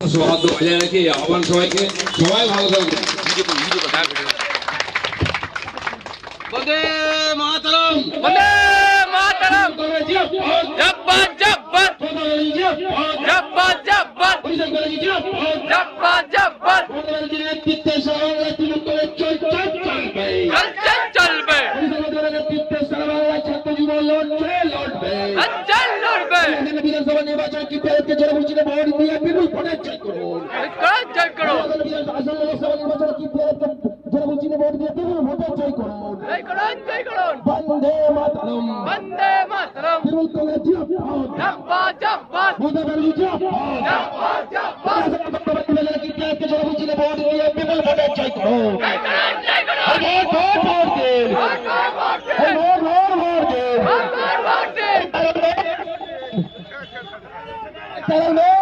সৌহার্দ্য বজায় রেখে আহ্বান সবাইকে সবাই ভালো থাকবে বন্দে মাতরম বন্দে মাতরম জব্বার জব্বার জব্বার জব্বার জব্বার জব্বার নেতৃত্বে সারা তৃণমূল চলবে চলছে চলবে নেতৃত্বে সারা বাংলা ছাত্র জীবন আগামী বিধানসভা নির্বাচন কি পেরেছে যারা বুঝলে ভোট দিয়ে বিপুল ভোটে জয় করুন? করো জয় করো। আগামী বিধানসভা লোকসভা নির্বাচন কি পেরেছে যারা বুঝলে ভোট দিয়ে বিপুল ভোটে জয় করুন? জয় করো জয় করো বন্দে মাতরম। বন্দে মাতরম। তৃণমূল কংগ্রেস জিন্দাবাদ জব্বার জব্বার মমতা ব্যানার্জি জিন্দাবাদ জব্বার জব্বার কি পেরেছে যারা বুঝলে ভোট দিয়ে বিপুল ভোটে জয় করুন। Salamé!